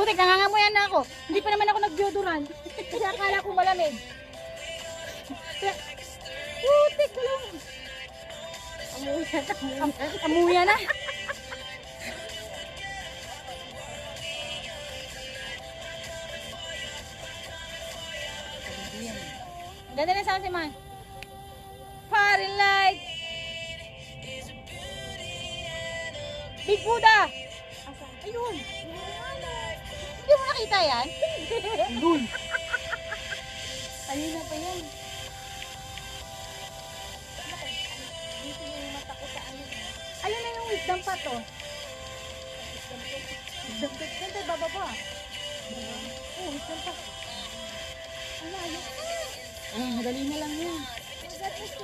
Putik, nangangamuyan na ako. Hindi pa naman ako nag-deodorant. Kasi akala ko malamig. Putik, gulong. Amuyan, Am amuya na. Ganda na sound si Man. Party light. Big Buddha. Ayun. Hindi mo nakita yan? Dun. Kanina pa yan. Dito yung mata ko sa ano. Ayun na yung wisdom pa to. Wisdom pa. Ganda, bababa. Oh, wisdom pa. Ang layo. Ah, madali na lang yan. Magat is